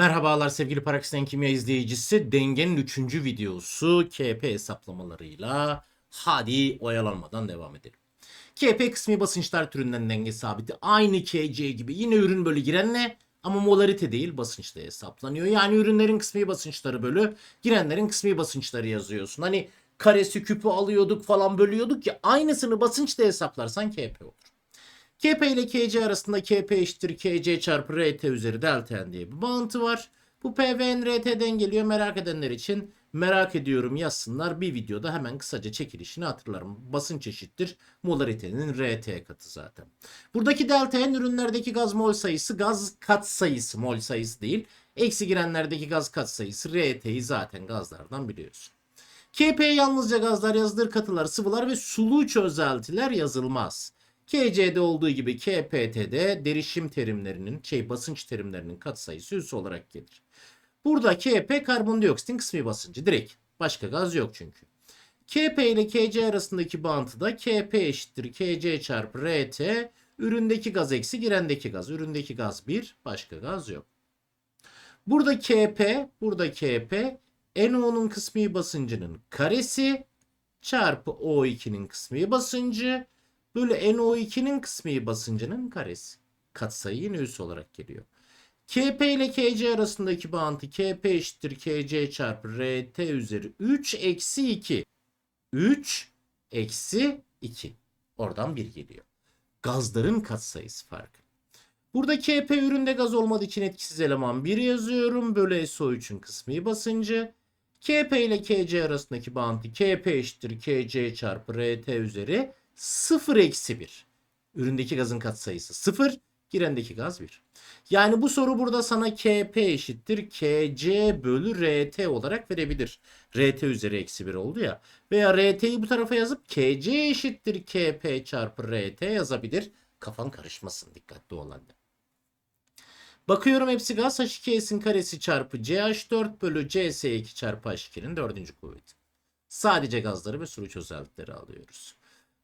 Merhabalar sevgili Paraksiden Kimya izleyicisi. Dengenin 3. videosu KP hesaplamalarıyla hadi oyalanmadan devam edelim. KP kısmi basınçlar türünden denge sabiti. Aynı KC gibi yine ürün bölü girenle ama molarite değil basınçla hesaplanıyor. Yani ürünlerin kısmi basınçları bölü girenlerin kısmi basınçları yazıyorsun. Hani karesi küpü alıyorduk falan bölüyorduk ya aynısını basınçla hesaplarsan KP olur. KP ile KC arasında KP eşittir KC çarpı RT üzeri delta N diye bir bağıntı var. Bu PVN RT'den geliyor merak edenler için merak ediyorum yazsınlar. Bir videoda hemen kısaca çekilişini hatırlarım. Basınç eşittir molaritenin RT katı zaten. Buradaki delta N ürünlerdeki gaz mol sayısı gaz kat sayısı mol sayısı değil. Eksi girenlerdeki gaz kat sayısı RT'yi zaten gazlardan biliyorsun. KP yalnızca gazlar yazılır katılar sıvılar ve sulu çözeltiler yazılmaz. KC'de olduğu gibi KPT'de derişim terimlerinin, şey basınç terimlerinin katsayısı üssü olarak gelir. Burada KP karbondioksitin kısmi basıncı direkt. Başka gaz yok çünkü. KP ile KC arasındaki bağıntıda KP eşittir KC çarpı RT üründeki gaz eksi girendeki gaz. Üründeki gaz 1 başka gaz yok. Burada KP, burada KP NO'nun kısmi basıncının karesi çarpı O2'nin kısmi basıncı bölü NO2'nin kısmi basıncının karesi. Katsayı yine üs olarak geliyor. KP ile KC arasındaki bağıntı KP eşittir KC çarpı RT üzeri 3 eksi 2. 3 eksi 2. Oradan 1 geliyor. Gazların katsayısı farkı. Burada KP üründe gaz olmadığı için etkisiz eleman 1 yazıyorum. Bölü SO3'ün kısmi basıncı. KP ile KC arasındaki bağıntı KP eşittir KC çarpı RT üzeri 0 eksi 1. Üründeki gazın katsayısı 0. Girendeki gaz 1. Yani bu soru burada sana KP eşittir KC bölü RT olarak verebilir. RT üzeri eksi 1 oldu ya. Veya RT'yi bu tarafa yazıp KC eşittir KP çarpı RT yazabilir. Kafan karışmasın dikkatli ol anne. Bakıyorum hepsi gaz H2S'in karesi çarpı CH4 bölü CS2 çarpı H2'nin dördüncü kuvveti. Sadece gazları ve sulu çözeltileri alıyoruz.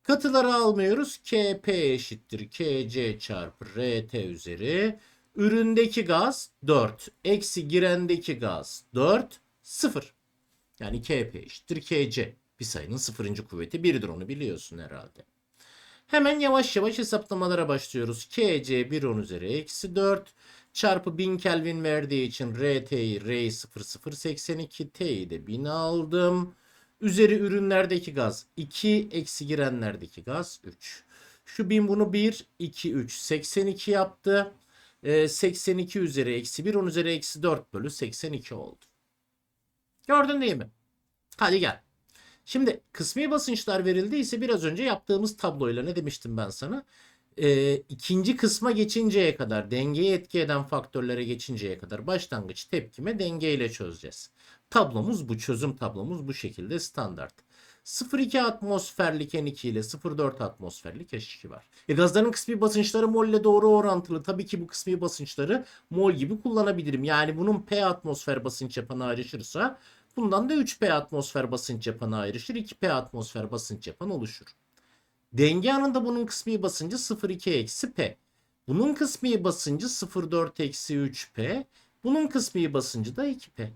Katıları almıyoruz. KP eşittir KC çarpı RT üzeri. Üründeki gaz 4. Eksi girendeki gaz 4. 0. Yani KP eşittir KC. Bir sayının sıfırıncı kuvveti 1'dir onu biliyorsun herhalde. Hemen yavaş yavaş hesaplamalara başlıyoruz. KC 1 10 üzeri eksi 4 çarpı 1000 Kelvin verdiği için RT'yi R 0082 T'yi de 1000 aldım. Üzeri ürünlerdeki gaz 2 eksi girenlerdeki gaz 3. Şu 1000 bunu 1 2 3 82 yaptı. Ee, 82 üzeri eksi 1 10 üzeri eksi 4 bölü 82 oldu. Gördün değil mi? Hadi gel. Şimdi kısmi basınçlar verildiyse biraz önce yaptığımız tabloyla ne demiştim ben sana? Ee, ikinci kısma geçinceye kadar dengeye etki eden faktörlere geçinceye kadar başlangıç tepkime dengeyle çözeceğiz. Tablomuz bu çözüm tablomuz bu şekilde standart. 0,2 atmosferlik N2 ile 0,4 atmosferlik H2 var. E gazların kısmi basınçları mol ile doğru orantılı. Tabii ki bu kısmi basınçları mol gibi kullanabilirim. Yani bunun P atmosfer basınç yapanı ayrışırsa bundan da 3P atmosfer basınç yapanı ayrışır. 2P atmosfer basınç yapan oluşur. Denge anında bunun kısmi basıncı 0,2 eksi P. Bunun kısmi basıncı 0,4 eksi 3P. Bunun kısmi basıncı da 2P.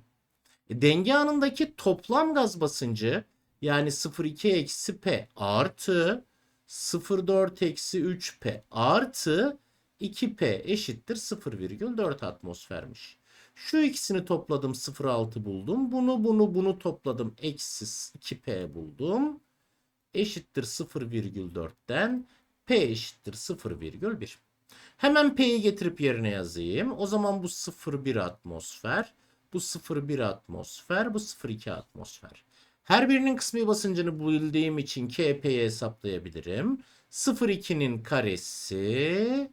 E, denge anındaki toplam gaz basıncı yani 0,2 eksi P artı 0,4 eksi 3P artı 2P eşittir 0,4 atmosfermiş. Şu ikisini topladım 0,6 buldum. Bunu bunu bunu topladım eksi 2P buldum. Eşittir 0,4'ten P eşittir 0,1. Hemen P'yi getirip yerine yazayım. O zaman bu 0,1 atmosfer. Bu 0,1 atmosfer. Bu 0,2 atmosfer. Her birinin kısmi basıncını bildiğim için KP'yi hesaplayabilirim. 0,2'nin karesi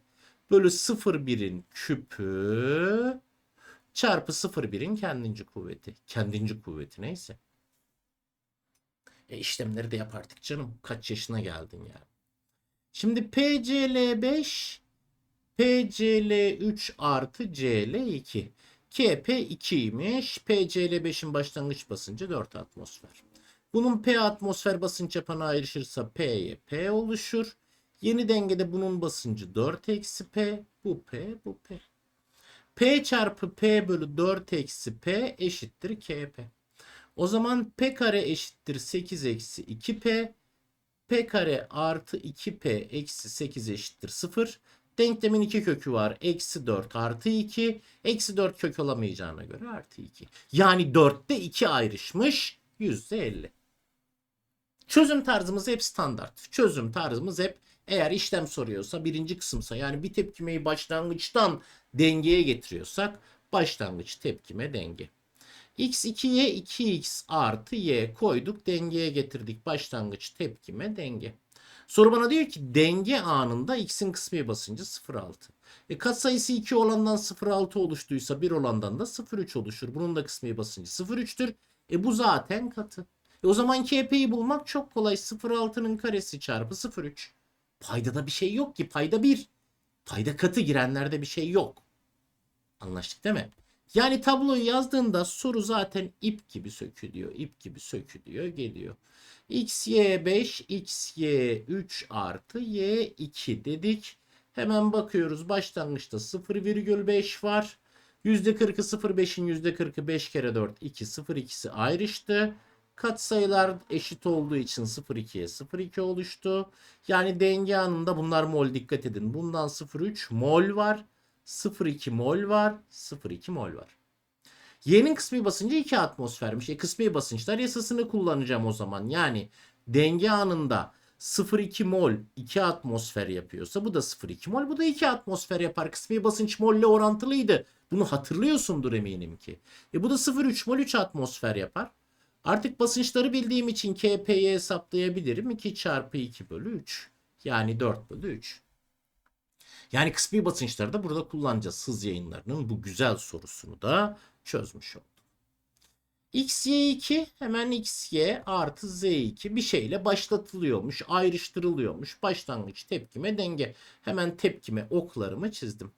bölü 0,1'in küpü çarpı 0,1'in kendinci kuvveti. Kendinci kuvveti neyse. E işlemleri de yap artık canım. Kaç yaşına geldin ya. Şimdi PCL5 PCL3 artı CL2. KP 2'ymiş. PCL5'in başlangıç basıncı 4 atmosfer. Bunun P atmosfer basınç yapanı ayrışırsa P'ye P oluşur. Yeni dengede bunun basıncı 4 eksi P. Bu P, bu P. P çarpı P bölü 4 eksi P eşittir KP. O zaman P kare eşittir 8 eksi 2P. P kare artı 2P eksi 8 eşittir 0. Denklemin iki kökü var. Eksi 4 artı 2. Eksi 4 kök olamayacağına göre artı 2. Yani 4'te 2 ayrışmış. %50. Çözüm tarzımız hep standart. Çözüm tarzımız hep eğer işlem soruyorsa birinci kısımsa yani bir tepkimeyi başlangıçtan dengeye getiriyorsak başlangıç tepkime denge. X2'ye 2x artı y koyduk dengeye getirdik başlangıç tepkime denge. Soru bana diyor ki denge anında x'in kısmi basıncı 0,6. E katsayısı 2 olandan 0,6 oluştuysa 1 olandan da 0,3 oluşur. Bunun da kısmi basıncı 0,3'tür. E bu zaten katı. E o zaman KP'yi bulmak çok kolay. 0,6'nın karesi çarpı 0,3. Paydada bir şey yok ki. Payda 1. Payda katı girenlerde bir şey yok. Anlaştık değil mi? Yani tabloyu yazdığında soru zaten ip gibi sökülüyor. ip gibi sökülüyor. Geliyor. x, y 5, x, y 3 artı y 2 dedik. Hemen bakıyoruz. Başlangıçta 0,5 var. %40'ı 0,5'in %40'ı 5 kere 4 2 0 ikisi ayrıştı. Katsayılar eşit olduğu için 0,2'ye 0,2 oluştu. Yani denge anında bunlar mol dikkat edin. Bundan 0,3 mol var. 0,2 mol var. 0,2 mol var. Y'nin kısmi basıncı 2 atmosfermiş. E kısmi basınçlar yasasını kullanacağım o zaman. Yani denge anında 0,2 mol 2 atmosfer yapıyorsa bu da 0,2 mol bu da 2 atmosfer yapar. Kısmi basınç molle orantılıydı. Bunu hatırlıyorsundur eminim ki. E bu da 0,3 mol 3 atmosfer yapar. Artık basınçları bildiğim için KP'yi hesaplayabilirim. 2 çarpı 2 bölü 3. Yani 4 bölü 3. Yani kısmi basınçları da burada kullanacağız. Hız yayınlarının bu güzel sorusunu da çözmüş olduk. XY2 hemen XY artı Z2 bir şeyle başlatılıyormuş, ayrıştırılıyormuş. Başlangıç tepkime denge. Hemen tepkime oklarımı çizdim.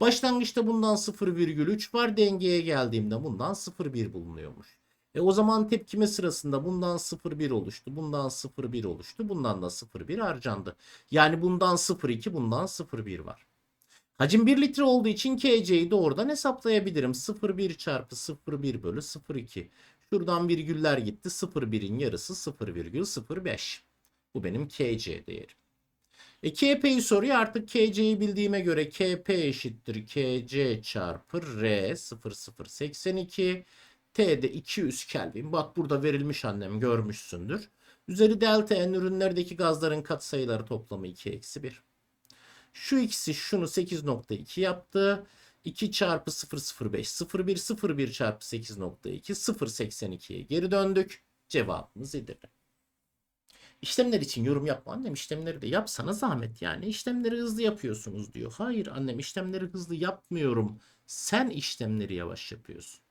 Başlangıçta bundan 0,3 var. Dengeye geldiğimde bundan 0,1 bulunuyormuş. E o zaman tepkime sırasında bundan 0,1 oluştu. Bundan 0,1 oluştu. Bundan da 0,1 harcandı. Yani bundan 0,2 bundan 0,1 var. Hacim 1 litre olduğu için KC'yi doğrudan hesaplayabilirim. 0,1 çarpı 0,1 bölü 0,2. Şuradan virgüller gitti. 0,1'in yarısı 0,05. Bu benim KC değerim. E KP'yi soruyor. Artık KC'yi bildiğime göre KP eşittir KC çarpı R 0082. T'de 200 Kelvin. Bak burada verilmiş annem görmüşsündür. Üzeri delta N ürünlerdeki gazların katsayıları toplamı 2 eksi 1. Şu ikisi şunu 8.2 yaptı. 2 çarpı 005 01 01 çarpı 8.2 0.82'ye geri döndük. Cevabımız Edirne. İşlemler için yorum yapma annem işlemleri de yapsana zahmet yani işlemleri hızlı yapıyorsunuz diyor. Hayır annem işlemleri hızlı yapmıyorum. Sen işlemleri yavaş yapıyorsun.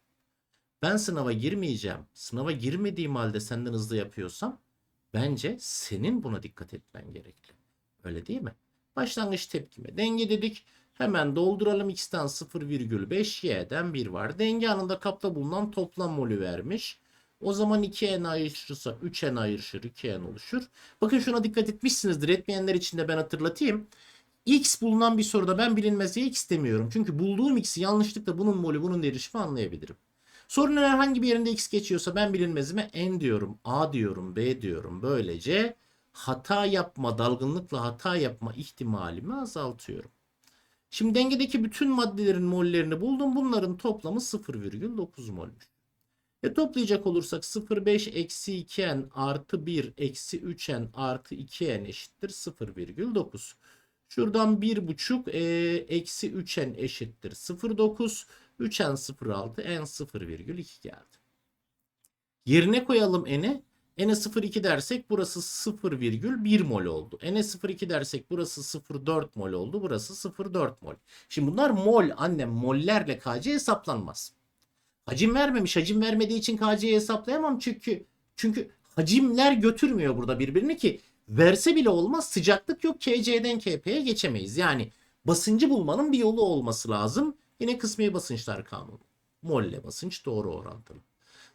Ben sınava girmeyeceğim. Sınava girmediğim halde senden hızlı yapıyorsam bence senin buna dikkat etmen gerekli. Öyle değil mi? Başlangıç tepkime denge dedik. Hemen dolduralım. X'ten 0,5 Y'den 1 var. Denge anında kapta bulunan toplam molü vermiş. O zaman 2n ayrışırsa 3n ayrışır 2n oluşur. Bakın şuna dikkat etmişsinizdir. Etmeyenler için de ben hatırlatayım. X bulunan bir soruda ben bilinmez y x demiyorum. Çünkü bulduğum x'i yanlışlıkla bunun molü bunun erişimi anlayabilirim. Sorunun herhangi bir yerinde x geçiyorsa ben bilinmezime n diyorum, a diyorum, b diyorum. Böylece hata yapma, dalgınlıkla hata yapma ihtimalimi azaltıyorum. Şimdi dengedeki bütün maddelerin mollerini buldum. Bunların toplamı 0,9 molmuş. E toplayacak olursak 0,5 eksi 2n artı 1 eksi 3n artı 2n eşittir 0,9. Şuradan 1,5 e, eksi 3n eşittir 0,9. 3n 0,6 n 0,2 geldi. Yerine koyalım n'i. N'e 0,2 dersek burası 0,1 mol oldu. N'e 0,2 dersek burası 0,4 mol oldu. Burası 0,4 mol. Şimdi bunlar mol annem mollerle KC hesaplanmaz. Hacim vermemiş. Hacim vermediği için KC'yi hesaplayamam çünkü çünkü hacimler götürmüyor burada birbirini ki verse bile olmaz. Sıcaklık yok. KC'den KP'ye geçemeyiz. Yani basıncı bulmanın bir yolu olması lazım. Yine kısmi basınçlar kanunu. Molle basınç doğru orantılı.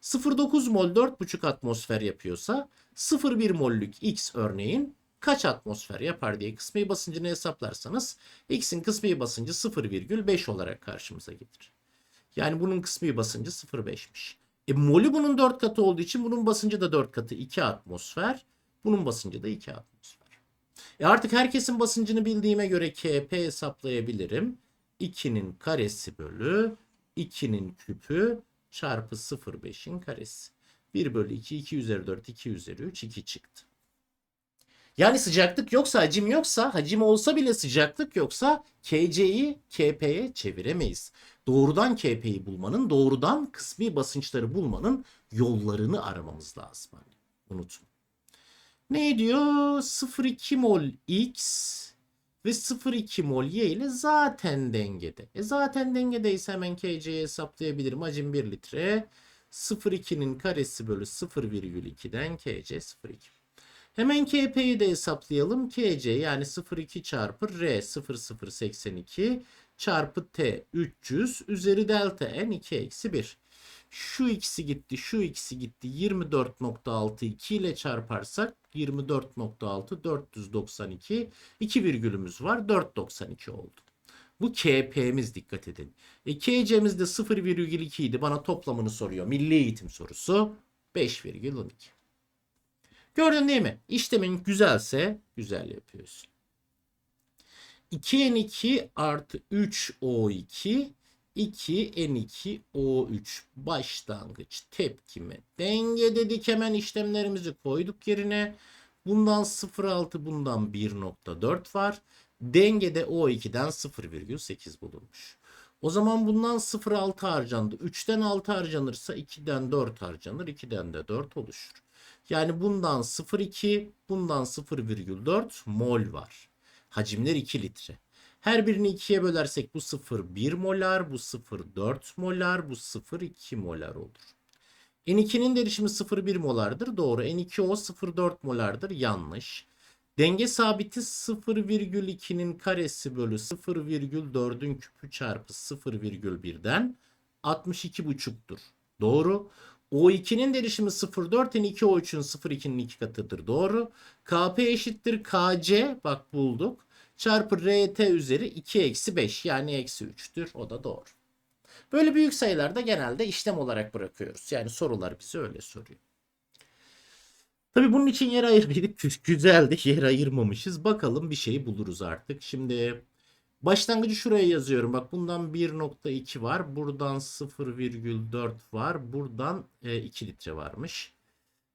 0,9 mol 4,5 atmosfer yapıyorsa 0,1 mollük X örneğin kaç atmosfer yapar diye kısmi basıncını hesaplarsanız X'in kısmi basıncı 0,5 olarak karşımıza gelir. Yani bunun kısmi basıncı 0,5'miş. E molü bunun 4 katı olduğu için bunun basıncı da 4 katı 2 atmosfer. Bunun basıncı da 2 atmosfer. E artık herkesin basıncını bildiğime göre KP hesaplayabilirim. 2'nin karesi bölü 2'nin küpü çarpı 0,5'in karesi. 1 bölü 2, 2 üzeri 4, 2 üzeri 3, 2 çıktı. Yani sıcaklık yoksa, hacim yoksa, hacim olsa bile sıcaklık yoksa KC'yi KP'ye çeviremeyiz. Doğrudan KP'yi bulmanın, doğrudan kısmi basınçları bulmanın yollarını aramamız lazım. Hani unutma. Ne diyor? 0,2 mol X ve 0,2 mol Y ile zaten dengede. E zaten dengedeyse hemen KC'yi hesaplayabilirim. Hacim 1 litre. 0,2'nin karesi bölü 0,2'den KC 0,2. Hemen KP'yi de hesaplayalım. KC yani 0,2 çarpı R 0,082 çarpı T 300 üzeri delta N 2 eksi 1. Şu ikisi gitti, şu ikisi gitti. 24.6 2 ile çarparsak 24.6 492 2 virgülümüz var. 492 oldu. Bu KP'miz dikkat edin. E, KC'miz de 0,2 idi. Bana toplamını soruyor. Milli eğitim sorusu 5,12. Gördün değil mi? İşlemin güzelse güzel yapıyorsun. 2N2 artı 3O2 2N2O3 başlangıç tepkime denge dedik hemen işlemlerimizi koyduk yerine. Bundan 0.6 bundan 1.4 var. Dengede O2'den 0,8 bulunmuş. O zaman bundan 0.6 harcandı. 3'ten 6 harcanırsa 2'den 4 harcanır. 2'den de 4 oluşur. Yani bundan 0,2 bundan 0,4 mol var. Hacimler 2 litre. Her birini 2'ye bölersek bu 0,1 molar, bu 0,4 molar, bu 0,2 molar olur. N2'nin derişimi 0,1 molardır. Doğru. N2O 0,4 molardır. Yanlış. Denge sabiti 0,2'nin karesi bölü 0,4'ün küpü çarpı 0,1'den 62,5'tur. Doğru. O2'nin derişimi 0,4 N2O3'ün 0,2'nin 2 katıdır. Doğru. KP eşittir KC. Bak bulduk. Çarpı RT üzeri 2 eksi 5 yani eksi 3'tür. O da doğru. Böyle büyük sayılarda genelde işlem olarak bırakıyoruz. Yani sorular bize öyle soruyor. Tabi bunun için yer ayırmaydık. Güzeldi yer ayırmamışız. Bakalım bir şey buluruz artık. Şimdi başlangıcı şuraya yazıyorum. Bak bundan 1.2 var. Buradan 0,4 var. Buradan e, 2 litre varmış.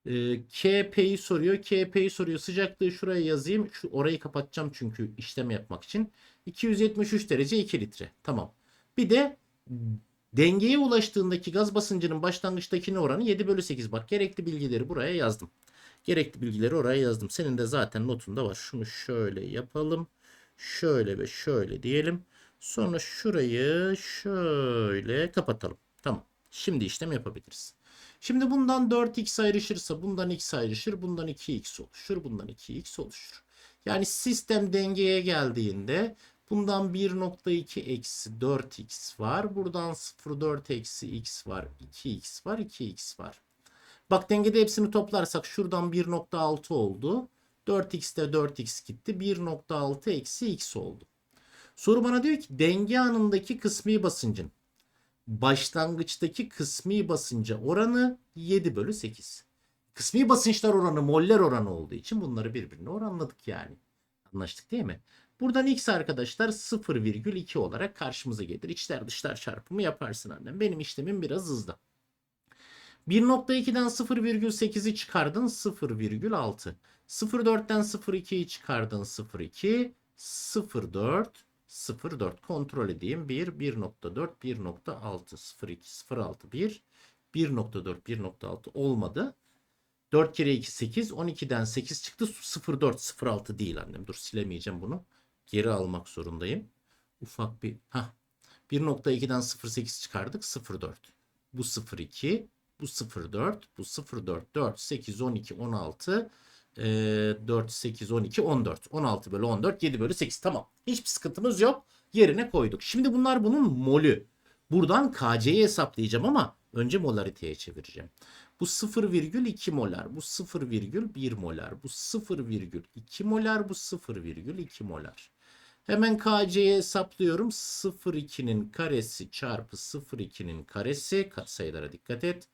E, KP'yi soruyor. KP'yi soruyor. Sıcaklığı şuraya yazayım. Şu orayı kapatacağım çünkü işlem yapmak için. 273 derece 2 litre. Tamam. Bir de dengeye ulaştığındaki gaz basıncının başlangıçtakine oranı 7 bölü 8. Bak gerekli bilgileri buraya yazdım. Gerekli bilgileri oraya yazdım. Senin de zaten notunda var. Şunu şöyle yapalım. Şöyle ve şöyle diyelim. Sonra şurayı şöyle kapatalım. Tamam. Şimdi işlem yapabiliriz. Şimdi bundan 4x ayrışırsa bundan x ayrışır. Bundan 2x oluşur. Bundan 2x oluşur. Yani sistem dengeye geldiğinde bundan 1.2 eksi 4x var. Buradan 0.4 eksi x var. 2x var. 2x var. Bak dengede hepsini toplarsak şuradan 1.6 oldu. 4x'te 4x gitti. 1.6 eksi x oldu. Soru bana diyor ki denge anındaki kısmi basıncın başlangıçtaki kısmi basınca oranı 7 bölü 8. Kısmi basınçlar oranı moller oranı olduğu için bunları birbirine oranladık yani. Anlaştık değil mi? Buradan x arkadaşlar 0,2 olarak karşımıza gelir. İçler dışlar çarpımı yaparsın annem. Benim işlemim biraz hızlı. 1.2'den 0,8'i çıkardın 0,6. 0.4'ten 0.2'yi çıkardın 0.2. 0.4 0.4 kontrol edeyim. 1 1.4 1.6 0.2 0.6 1 1.4 1.6 olmadı. 4 kere 2 8 12'den 8 çıktı. 0.4 0.6 değil annem. Dur silemeyeceğim bunu. Geri almak zorundayım. Ufak bir ha 1.2'den 0.8 çıkardık 0.4. Bu 0.2 bu 0.4, bu 0.4, 4, 8, 12, 16, e, 4, 8, 12, 14. 16 bölü 14, 7 bölü 8. Tamam. Hiçbir sıkıntımız yok. Yerine koyduk. Şimdi bunlar bunun molü. Buradan KC'yi hesaplayacağım ama önce molariteye çevireceğim. Bu 0,2 molar. Bu 0,1 molar. Bu 0,2 molar. Bu 0,2 molar. Hemen KC'ye hesaplıyorum. 0,2'nin karesi çarpı 0,2'nin karesi. Sayılara dikkat et.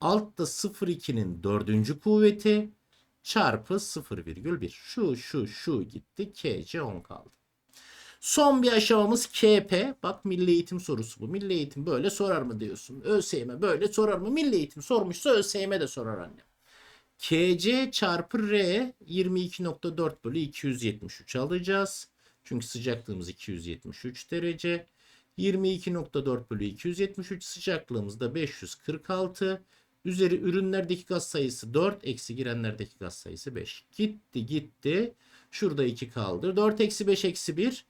Altta 0,2'nin dördüncü kuvveti çarpı 0,1. Şu şu şu gitti. KC 10 kaldı. Son bir aşamamız KP. Bak milli eğitim sorusu bu. Milli eğitim böyle sorar mı diyorsun. ÖSYM böyle sorar mı? Milli eğitim sormuşsa ÖSYM de sorar annem. KC çarpı R 22.4 bölü 273 alacağız. Çünkü sıcaklığımız 273 derece. 22.4 bölü 273 sıcaklığımız da 546. Üzeri ürünlerdeki gaz sayısı 4. Eksi girenlerdeki gaz sayısı 5. Gitti gitti. Şurada 2 kaldı. 4 eksi 5 eksi 1.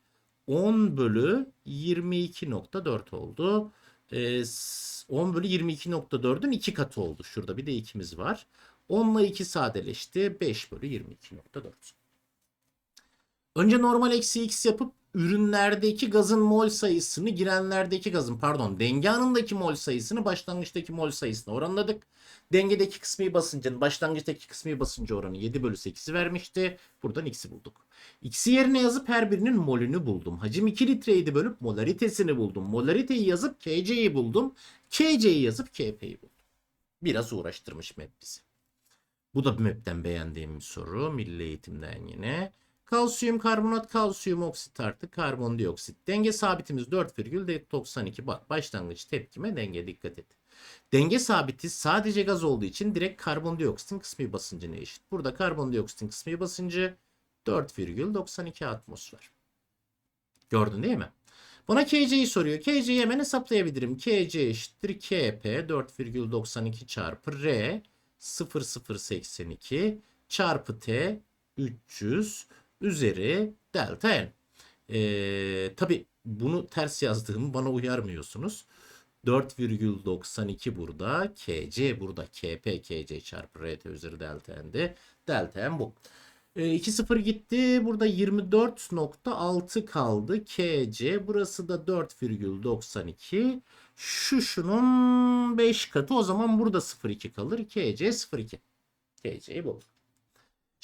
10 bölü 22.4 oldu. Ee, 10 bölü 22.4'ün 2 katı oldu. Şurada bir de 2'miz var. 10 ile 2 sadeleşti. 5 bölü 22.4. Önce normal eksi x yapıp ürünlerdeki gazın mol sayısını girenlerdeki gazın pardon denge anındaki mol sayısını başlangıçtaki mol sayısına oranladık. Dengedeki kısmi basıncın başlangıçtaki kısmi basıncı oranı 7 bölü 8'i vermişti. Buradan x'i bulduk. X'i yerine yazıp her birinin molünü buldum. Hacim 2 litreydi bölüp molaritesini buldum. Molariteyi yazıp KC'yi buldum. KC'yi yazıp KP'yi buldum. Biraz uğraştırmış map bizi. Bu da map'ten beğendiğim bir soru. Milli eğitimden yine. Kalsiyum karbonat, kalsiyum oksit artı karbondioksit. Denge sabitimiz 4,92. Bak başlangıç tepkime denge dikkat et. Denge sabiti sadece gaz olduğu için direkt karbondioksitin kısmi basıncına eşit. Burada karbondioksitin kısmi basıncı 4,92 atmosfer. Gördün değil mi? Bana KC'yi soruyor. KC'yi hemen hesaplayabilirim. KC eşittir KP 4,92 çarpı R 0,082 çarpı T 300 üzeri delta N. Ee, Tabi bunu ters yazdığımı bana uyarmıyorsunuz. 4,92 burada. KC burada. KP KC çarpı RT üzeri delta N'de. Delta N bu. E, 2-0 gitti. Burada 24.6 kaldı. KC. Burası da 4,92. Şu şunun 5 katı. O zaman burada 0,2 kalır. KC 0,2. KC'yi bulduk.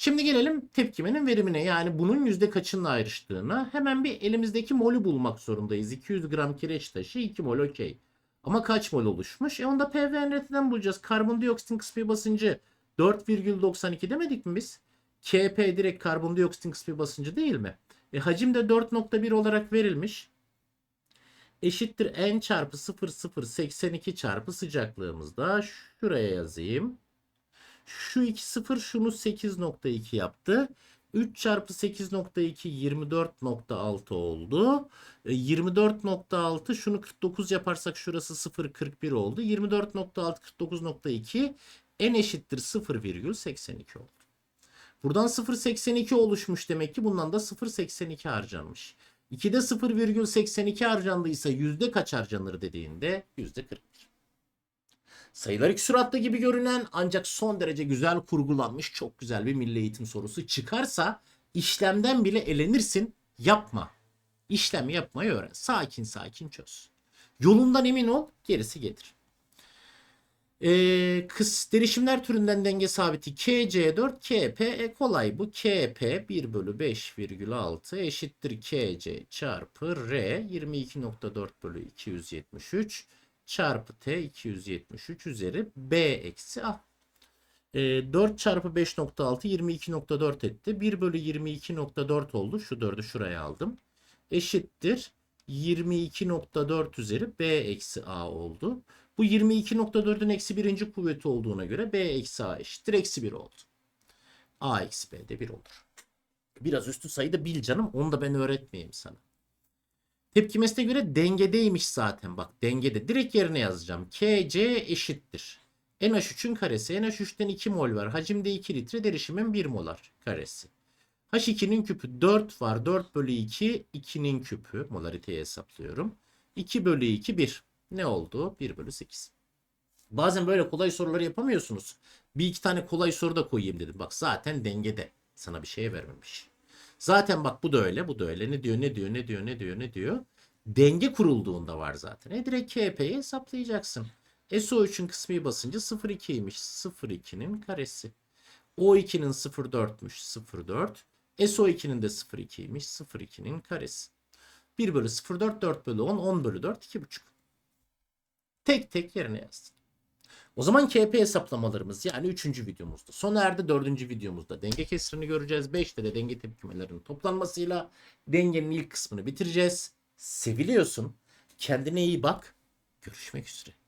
Şimdi gelelim tepkimenin verimine. Yani bunun yüzde kaçının ayrıştığına. Hemen bir elimizdeki molü bulmak zorundayız. 200 gram kireç taşı 2 mol okey. Ama kaç mol oluşmuş? E onu da PVNRT'den bulacağız. Karbondioksitin kısmi basıncı 4,92 demedik mi biz? KP direkt karbondioksitin kısmi basıncı değil mi? E, hacim de 4.1 olarak verilmiş. Eşittir N çarpı 0,082 çarpı sıcaklığımızda. Şuraya yazayım. Şu 2 0 şunu 8.2 yaptı. 3 çarpı 8.2 24.6 oldu. E, 24.6 şunu 49 yaparsak şurası 0.41 oldu. 24.6 49.2 n eşittir 0,82 oldu. Buradan 0.82 oluşmuş demek ki bundan da 0.82 harcanmış. 2'de 0,82 harcandıysa yüzde kaç harcanır dediğinde yüzde 41. Sayılar iki süratli gibi görünen ancak son derece güzel kurgulanmış çok güzel bir milli eğitim sorusu çıkarsa işlemden bile elenirsin. Yapma. İşlem yapmayı öğren. Sakin sakin çöz. Yolundan emin ol gerisi gelir. Ee, kıs derişimler türünden denge sabiti KC4 KP e kolay bu KP 1 bölü 5,6 eşittir KC çarpı R 22.4 bölü 273 çarpı t 273 üzeri b eksi a. E, 4 çarpı 5.6 22.4 etti. 1 bölü 22.4 oldu. Şu 4'ü şuraya aldım. Eşittir 22.4 üzeri b eksi a oldu. Bu 22.4'ün eksi birinci kuvveti olduğuna göre b eksi a eşittir eksi 1 oldu. a eksi b de 1 olur. Biraz üstü sayıda bil canım. Onu da ben öğretmeyeyim sana. Tepkimesine göre dengedeymiş zaten. Bak dengede. Direkt yerine yazacağım. KC eşittir. NH3'ün karesi. NH3'ten 2 mol var. Hacimde 2 litre. Derişimin 1 molar karesi. H2'nin küpü 4 var. 4 bölü 2 2'nin küpü. Molariteyi hesaplıyorum. 2 bölü 2 1. Ne oldu? 1 bölü 8. Bazen böyle kolay soruları yapamıyorsunuz. Bir iki tane kolay soru da koyayım dedim. Bak zaten dengede. Sana bir şey vermemiş. Zaten bak bu da öyle, bu da öyle. Ne diyor, ne diyor, ne diyor, ne diyor, ne diyor. Denge kurulduğunda var zaten. E direkt KP'yi hesaplayacaksın. SO3'ün kısmi basıncı 0,2'ymiş. 0,2'nin karesi. O2'nin 0,4'müş. 0,4. SO2'nin de 0,2'ymiş. 0,2'nin karesi. 1 bölü 0,4, 4 bölü 10, 10 bölü 4, 2,5. Tek tek yerine yazdım. O zaman KP hesaplamalarımız yani 3. videomuzda. Sona erdi 4. videomuzda denge kesirini göreceğiz. 5'te de denge tepkimelerinin toplanmasıyla dengenin ilk kısmını bitireceğiz. Seviliyorsun. Kendine iyi bak. Görüşmek üzere.